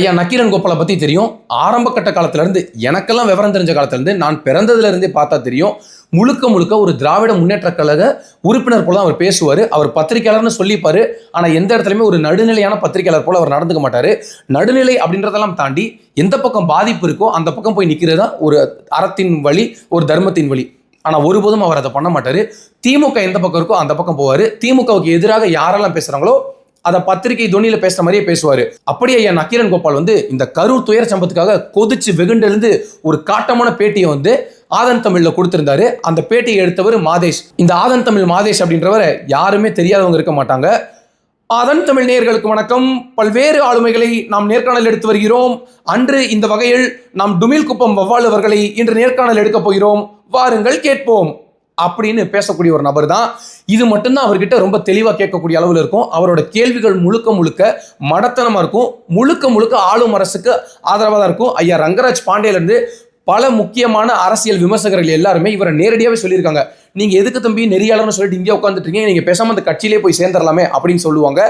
ஐயா நக்கீரன் கோபாலை பற்றி தெரியும். ஆரம்ப கட்ட காலத்திலேருந்து எனக்கெல்லாம் விவரம் தெரிஞ்ச காலத்திலேருந்து நான் பிறந்ததுலேருந்தே பார்த்தா தெரியும். முழுக்க முழுக்க ஒரு திராவிட முன்னேற்ற கழக உறுப்பினர் போல தான் அவர் பேசுவார். அவர் பத்திரிகையாளர்னு சொல்லிப்பார். ஆனால் எந்த இடத்துலையுமே ஒரு நடுநிலையான பத்திரிகையாளர் போல அவர் நடந்துக்க மாட்டார். நடுநிலை அப்படின்றதெல்லாம் தாண்டி எந்த பக்கம் பாதிப்பு இருக்கோ அந்த பக்கம் போய் நிற்கிறதா ஒரு அறத்தின் வழி ஒரு தர்மத்தின் வழி. ஆனால் ஒருபோதும் அவர் அதை பண்ண மாட்டார். திமுக எந்த பக்கம் இருக்கோ அந்த பக்கம் போவார். திமுகவுக்கு எதிராக யாரெல்லாம் பேசுகிறாங்களோ அதை பத்திரிகை துணியில பேசுற மாதிரியே பேசுவாரு. அப்படியே என் நக்கீரன் கோபால் வந்து இந்த கரூர் துயர சம்பத்துக்காக கொதிச்சு வெகுண்டிலிருந்து ஒரு காட்டமான பேட்டியை வந்து ஆதன் தமிழ்ல கொடுத்திருந்தாரு. அந்த பேட்டியை எடுத்தவர் மாதேஷ். இந்த ஆதன் தமிழ் மாதேஷ் அப்படின்றவரை யாருமே தெரியாதவங்க இருக்க மாட்டாங்க. அதன் தமிழ் நேயர்களுக்கு வணக்கம். பல்வேறு ஆளுமைகளை நாம் நேர்காணல் எடுத்து வருகிறோம். அன்று இந்த வகையில் நாம் டுமில் குப்பம் வவ்வால் அவர்களை இன்று நேர்காணல் எடுக்கப் போகிறோம். வாருங்கள் கேட்போம். அப்படின்னு பேசக்கூடிய ஒரு நபர் தான். இது மட்டும்தான் அவர்கிட்ட ரொம்ப தெளிவாக கேட்கக்கூடிய அளவில் இருக்கும். அவரோட கேள்விகள் முழுக்க முழுக்க மடத்தனமாக இருக்கும். முழுக்க முழுக்க ஆளும் அரசுக்கு ஆதரவாக தான் இருக்கும். ஐயா ரங்கராஜ் பாண்டேலேருந்து பல முக்கியமான அரசியல் விமர்சகர்கள் எல்லாருமே இவரை நேரடியாகவே சொல்லியிருக்காங்க. நீங்கள் எதுக்கு தம்பி நெறியாளர்னு சொல்லிட்டு இங்கே உட்காந்துட்ருக்கீங்க நீங்கள் பேசாம அந்த கட்சியிலே போய் சேர்ந்துடலாமே அப்படின்னு சொல்லுவாங்க.